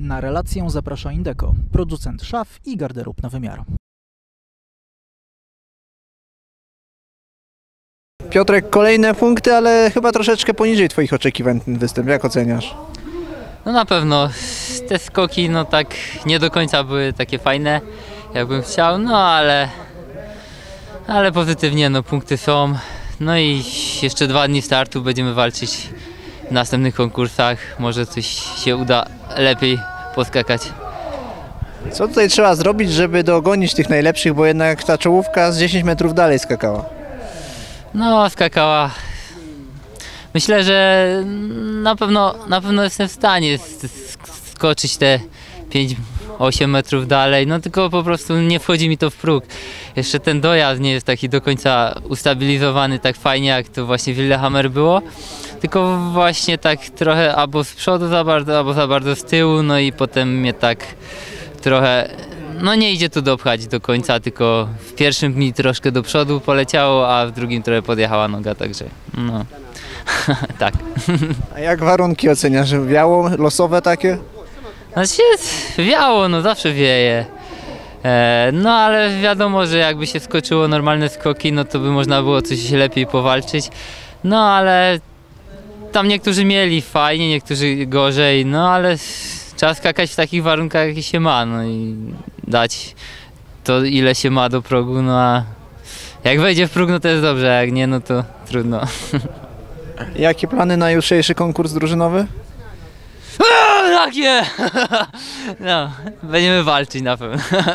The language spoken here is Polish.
Na relację zaprasza Indeco, producent szaf i garderób na wymiar. Piotrek, kolejne punkty, ale chyba troszeczkę poniżej Twoich oczekiwań ten występ. Jak oceniasz? No na pewno te skoki no tak nie do końca były takie fajne jakbym chciał, no ale ale pozytywnie no punkty są. No i jeszcze dwa dni startu będziemy walczyć w następnych konkursach. Może coś się uda lepiej poskakać. Co tutaj trzeba zrobić, żeby dogonić tych najlepszych, bo jednak ta czołówka z 10 metrów dalej skakała. No skakała. Myślę, że na pewno na pewno jestem w stanie skoczyć te 5-8 metrów dalej, no tylko po prostu nie wchodzi mi to w próg. Jeszcze ten dojazd nie jest taki do końca ustabilizowany tak fajnie jak to właśnie w Lillehammer było. Tylko właśnie tak trochę albo z przodu za bardzo, albo za bardzo z tyłu, no i potem mnie tak trochę, no nie idzie tu dopchać do końca, tylko w pierwszym mi troszkę do przodu poleciało, a w drugim trochę podjechała noga, także no, tak. A jak warunki oceniasz? Biało, losowe takie? Znaczy wiało, no zawsze wieje. E, no ale wiadomo, że jakby się skoczyło normalne skoki, no to by można było coś lepiej powalczyć. No ale tam niektórzy mieli fajnie, niektórzy gorzej, no ale trzeba skakać w takich warunkach, jakie się ma, no i dać to ile się ma do progu, no a jak wejdzie w próg, no to jest dobrze, a jak nie, no to trudno. Jakie plany na jutrzejszy konkurs drużynowy? Takie! No, będziemy walczyć na pewno.